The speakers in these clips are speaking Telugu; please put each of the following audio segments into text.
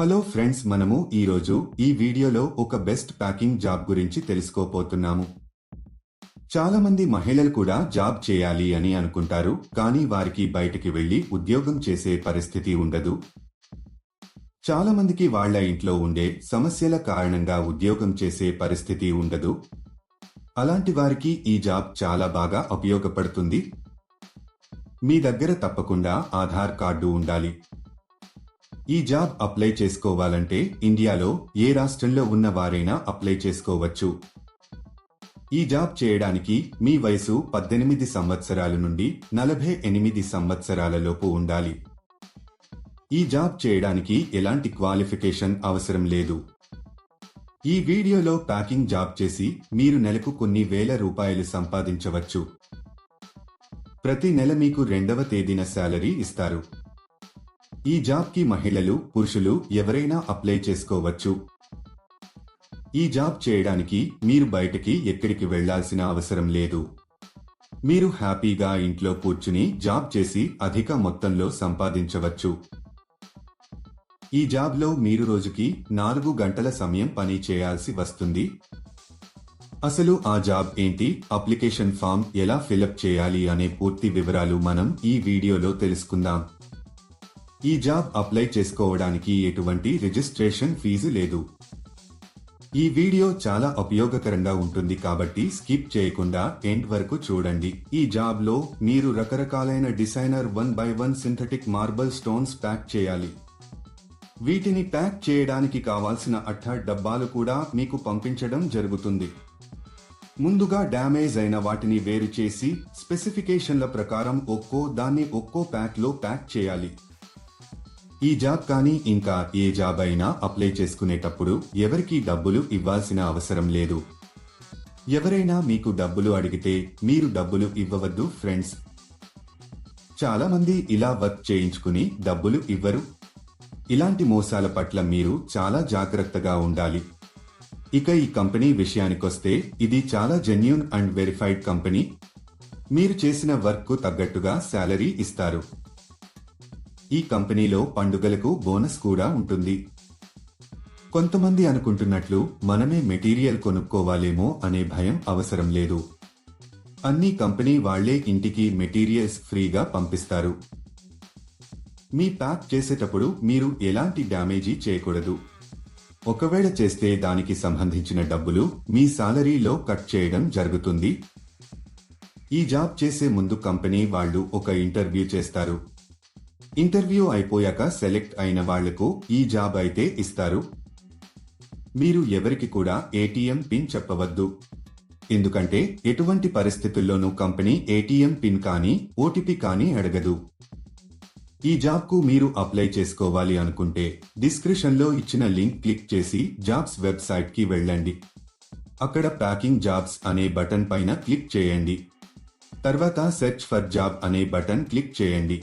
హలో ఫ్రెండ్స్ మనము ఈరోజు ఈ వీడియోలో ఒక బెస్ట్ ప్యాకింగ్ జాబ్ గురించి తెలుసుకోపోతున్నాము చాలా మంది మహిళలు కూడా జాబ్ చేయాలి అని అనుకుంటారు కానీ వారికి బయటికి వెళ్ళి ఉద్యోగం చేసే పరిస్థితి ఉండదు. చాలా మందికి వాళ్ళ ఇంట్లో ఉండే సమస్యల కారణంగా ఉద్యోగం చేసే పరిస్థితి ఉండదు. అలాంటి వారికి ఈ జాబ్ చాలా బాగా ఉపయోగపడుతుంది. మీ దగ్గర తప్పకుండా ఆధార్ కార్డు ఉండాలి. ఈ జాబ్ అప్లై చేసుకోవాలంటే ఇండియాలో ఏ రాష్ట్రంలో ఉన్న వారైనా అప్లై చేసుకోవచ్చు. ఈ జాబ్ చేయడానికి మీ వయసు పద్దెనిమిది సంవత్సరాల నుండి నలభై ఎనిమిది సంవత్సరాలలోపు ఉండాలి. ఈ జాబ్ చేయడానికి ఎలాంటి క్వాలిఫికేషన్ అవసరం లేదు. ఈ వీడియోలో ప్యాకింగ్ జాబ్ చేసి మీరు నెలకు కొన్ని వేల రూపాయలు సంపాదించవచ్చు. ప్రతి నెల మీకు రెండవ తేదీన శాలరీ ఇస్తారు. ఈ జాబ్కి మహిళలు పురుషులు ఎవరైనా అప్లై చేసుకోవచ్చు. ఈ జాబ్ చేయడానికి మీరు బయటకి ఎక్కడికి వెళ్ళాల్సిన అవసరం లేదు. మీరు హ్యాపీగా ఇంట్లో కూర్చుని జాబ్ చేసి అధిక మొత్తంలో సంపాదించవచ్చు. ఈ జాబ్లో మీరు రోజుకి నాలుగు గంటల సమయం పని చేయాల్సి వస్తుంది. అసలు ఆ జాబ్ ఏంటి? అప్లికేషన్ ఫామ్ ఎలా ఫిలప్ చేయాలి? అనే పూర్తి వివరాలు మనం ఈ వీడియోలో తెలుసుకుందాం. ఈ జాబ్ అప్లై చేసుకోవడానికి ఎటువంటి రిజిస్ట్రేషన్ ఫీజు లేదు. ఈ వీడియో చాలా ఉపయోగకరంగా ఉంటుంది కాబట్టి స్కిప్ చేయకుండా ఎండ్ వరకు చూడండి. ఈ జాబ్లో మీరు రకరకాలైన designer one by one synthetic marble stones pack చేయాలి. వీటిని ప్యాక్ చేయడానికి కావాల్సిన అట్ట డబ్బాలు కూడా మీకు పంపించడం జరుగుతుంది. ముందుగా డ్యామేజ్ అయిన వాటిని వేరు చేసి స్పెసిఫికేషన్ల ప్రకారం ఒక్కో దాన్ని ఒక్కో ప్యాక్లో ప్యాక్ చేయాలి. ఈ జాబ్ కానీ ఇంకా ఏ జాబ్ అయినా అప్లై చేసుకునేటప్పుడు ఎవరికీ డబ్బులు ఇవ్వాల్సిన అవసరం లేదు. ఎవరైనా మీకు డబ్బులు అడిగితే మీరు డబ్బులు ఇవ్వవద్దు ఫ్రెండ్స్. చాలా మంది ఇలా వర్క్ చేయించుకుని డబ్బులు ఇవ్వరు. ఇలాంటి మోసాల పట్ల మీరు చాలా జాగ్రత్తగా ఉండాలి. ఇక ఈ కంపెనీ విషయానికొస్తే ఇది చాలా జెన్యున్ అండ్ వెరిఫైడ్ కంపెనీ. మీరు చేసిన వర్క్కు తగ్గట్టుగా శాలరీ ఇస్తారు. ఈ కంపెనీలో పండుగలకు బోనస్ కూడా ఉంటుంది. కొంతమంది అనుకుంటున్నట్లు మనమే మెటీరియల్ కొనుక్కోవాలేమో అనే భయం అవసరం లేదు. అన్ని కంపెనీ వాళ్ళే ఇంటికి మెటీరియల్స్ ఫ్రీగా పంపిస్తారు. మీ ప్యాక్ చేసేటప్పుడు మీరు ఎలాంటి డ్యామేజీ చేయకూడదు. ఒకవేళ చేస్తే దానికి సంబంధించిన డబ్బులు మీ సాలరీలో కట్ చేయడం జరుగుతుంది. ఈ జాబ్ చేసే ముందు కంపెనీ వాళ్ళు ఒక ఇంటర్వ్యూ చేస్తారు. ఇంటర్వ్యూ అయిపోయాక సెలెక్ట్ అయిన వాళ్ళకు ఈ జాబ్ అయితే ఇస్తారు. మీరు ఎవరికి కూడా ఏటీఎం పిన్ చెప్పవద్దు. ఎందుకంటే ఎటువంటి పరిస్థితుల్లోనూ కంపెనీ ఏటీఎం పిన్ కానీ ఓటీపీ కానీ అడగదు. ఈ జాబ్కు మీరు అప్లై చేసుకోవాలి అనుకుంటే డిస్క్రిప్షన్లో ఇచ్చిన లింక్ క్లిక్ చేసి జాబ్స్ వెబ్సైట్కి వెళ్ళండి. అక్కడ ప్యాకింగ్ జాబ్స్ అనే బటన్ పైన క్లిక్ చేయండి. తర్వాత సెర్చ్ ఫర్ జాబ్ అనే బటన్ క్లిక్ చేయండి.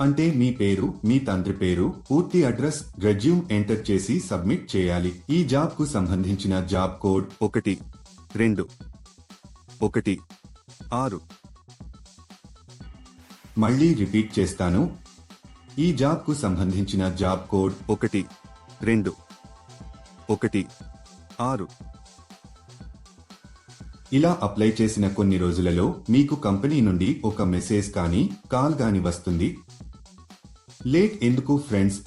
అంటే మీ పేరు మీ తండ్రి పేరు పూర్తి అడ్రస్ రెజ్యూమ్ ఎంటర్ చేసి సబ్మిట్ చేయాలి. ఈ జాబ్కు సంబంధించిన జాబ్ కోడ్ ఒకటి రెండు ఒకటి ఆరు. మళ్ళీ రిపీట్ చేస్తాను. ఈ జాబ్కు సంబంధించిన జాబ్ కోడ్ ఒకటి రెండు ఒకటి ఆరు. ఇలా అప్లై చేసిన కొన్ని రోజులలో మీకు కంపెనీ నుండి ఒక మెసేజ్ కానీ కాల్ గాని వస్తుంది. లేట్ ఎందుకు ఫ్రెండ్స్?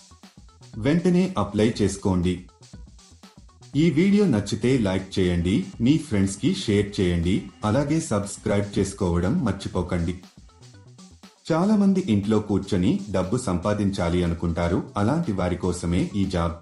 వెంటనే అప్లై చేసుకోండి. ఈ వీడియో నచ్చితే లైక్ చేయండి మీ ఫ్రెండ్స్కి షేర్ చేయండి అలాగే సబ్స్క్రైబ్ చేసుకోవడం మర్చిపోకండి. చాలా మంది ఇంట్లో కూర్చొని డబ్బు సంపాదించాలి అనుకుంటారు అలాంటి వారి కోసమే ఈ జాబ్.